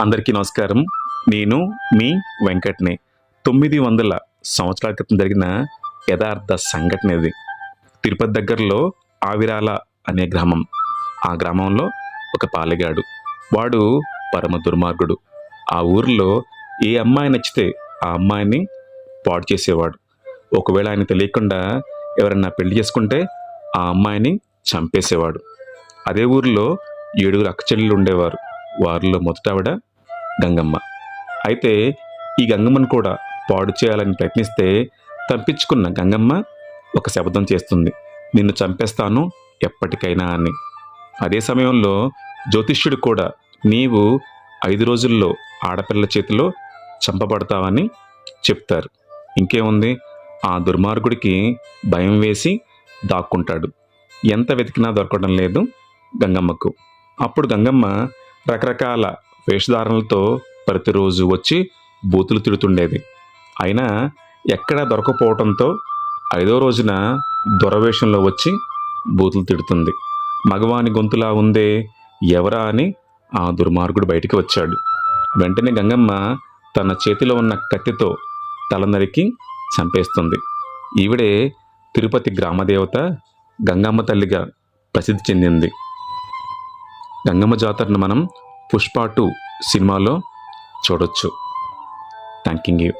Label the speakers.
Speaker 1: అందరికీ నమస్కారం. నేను మీ వెంకట్ని. తొమ్మిది వందల సంవత్సరాల క్రితం జరిగిన యథార్థ సంఘటన ఇది. తిరుపతి దగ్గరలో ఆవిరాల అనే గ్రామం. ఆ గ్రామంలో ఒక పాలెగాడు. వాడు పరమ దుర్మార్గుడు. ఆ ఊరిలో ఏ అమ్మాయి నచ్చితే ఆ అమ్మాయిని పాడు చేసేవాడు. ఒకవేళ ఆయన తెలియకుండా ఎవరన్నా పెళ్ళి చేసుకుంటే ఆ అమ్మాయిని చంపేసేవాడు. అదే ఊరిలో ఏడుగురు అక్కచెల్లెలు ఉండేవారు. వారిలో మొదట ఆవిడ గంగమ్మ. అయితే ఈ గంగమ్మను కూడా పాడు చేయాలని ప్రయత్నిస్తే తప్పించుకున్న గంగమ్మ ఒక శబ్దం చేస్తుంది. నిన్ను చంపేస్తాను ఎప్పటికైనా అని. అదే సమయంలో జ్యోతిష్యుడు కూడా నీవు ఐదు రోజుల్లో ఆడపిల్ల చేతిలో చంపబడతావని చెప్తారు. ఇంకేముంది? ఆ దుర్మార్గుడికి భయం వేసి దాక్కుంటాడు. ఎంత వెతికినా దొరకడం లేదు గంగమ్మకు. అప్పుడు గంగమ్మ రకరకాల వేషధారణలతో ప్రతిరోజు వచ్చి బూతులు తిడుతుండేది. అయినా ఎక్కడా దొరకపోవడంతో ఐదో రోజున దొరవేషంలో వచ్చి బూతులు తిడుతుంది. మగవాని గొంతులా ఉందే ఎవరా అని ఆ దుర్మార్గుడు బయటికి వచ్చాడు. వెంటనే గంగమ్మ తన చేతిలో ఉన్న కత్తితో తల నరికి చంపేస్తుంది. ఈవిడే తిరుపతి గ్రామదేవత గంగమ్మ తల్లిగా ప్రసిద్ధి చెందింది. గంగమ్మ జాతరను మనం పుష్ప టూ సినిమాలో చూడొచ్చు. Thanking you